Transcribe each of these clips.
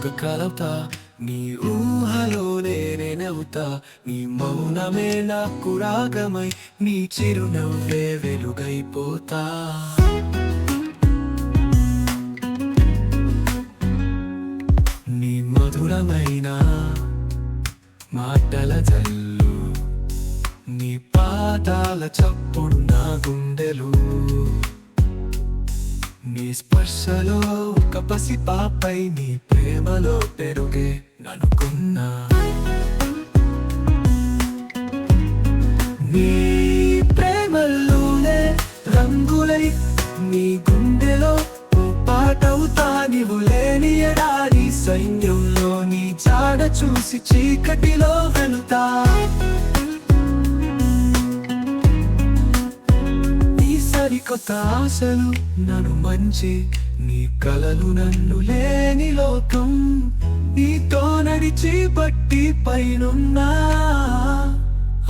ఒక కలవుతా నీ నేనే నేనవుతా నీ మౌనమే నాకు రాగమై నీ చిరునవ్వే వెలుగైపోతా. నీ మధురమైన మాటల జల్లు నీ పాదాల చప్పుడు నా గుండెలు. నీ స్పర్శలో ఒక పసి పాపై నీ ప్రేమలో పెరుగే ననుకున్నా. నీ ప్రేమలోనే రంగులై నీ గుండెలో ఓ పాటవుతా నీవు లేని ఎడారి సైన్యంలో నీ చాడ చూసి చీకటిలో వెళుతా. కొత్త ఆశలు నన్ను మంచి నీ కలలు నన్ను లేని లోకం నీతో నడిచి బట్టి పైనున్నా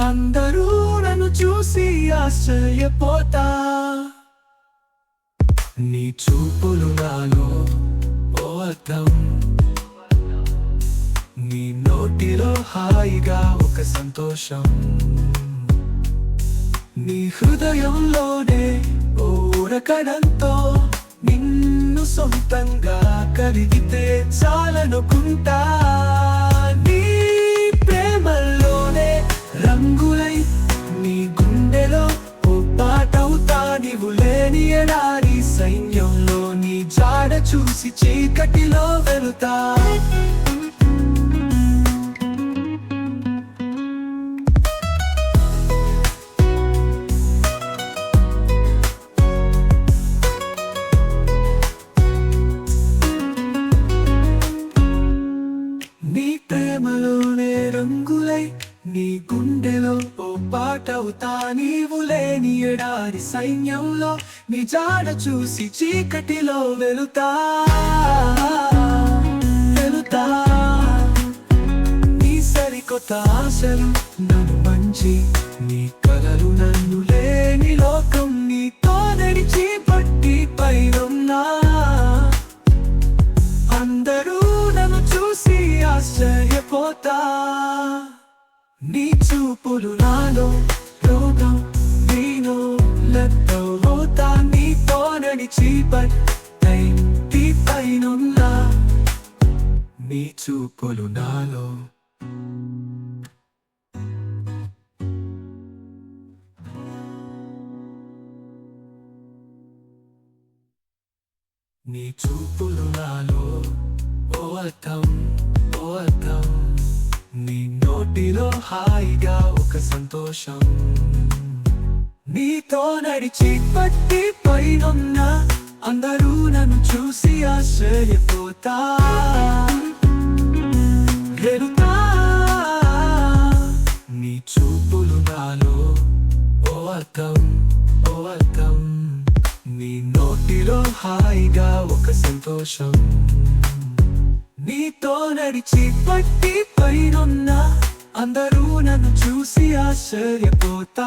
అందరూ నన్ను చూసి ఆశ్చర్యపోతా. నీ చూపులు నాలో ఓ అర్థం. నీ నోటిలో హాయిగా ఒక సంతోషం. నీ హృదయంలోనే ఊరకడంతో నిన్ను సొంతంగా కలిగితే చాలనుకుంటా. నీ ప్రేమల్లోనే రంగులై నీ గుండెలో ఓ పాటవుతా. నీవు లేని ఎడారి సైన్యంలో నీ జాడ చూసి చీకటిలో వెళుతా. సై నీ గుండెలో ఓ పాటవుతా నీవు లేని ఎడారి సైన్యంలో నీ జాడ చూసి చీకటిలో వెళుతా. వెళుతా. నీ సరికొత్త ఆశలు నన్ను మంచి నీ కలలు నన్ను నీ చూపులు నాలో రోగం నేను లెక్కవుతా నీతో నడిచి పట్టి పైనున్నా. నీ చూపులు నాలో. నీ చూపులు నాలో ఓ అర్థం. నోటిలో హాయిగా ఒక సంతోషం. నీతో నడిచి పట్టి పైనున్న అందరూ నన్ను చూసి ఆశ్చర్యపోతా. వెళుతా నీ చూపులు నాలో. ఓ అర్థం ఓ అర్థం. నీ నోటిలో హాయిగా ఒక సంతోషం. నీతో నడిచి పట్టి పైనున్న అందరూ నన్ను చూసి ఆశ్చర్యపోతా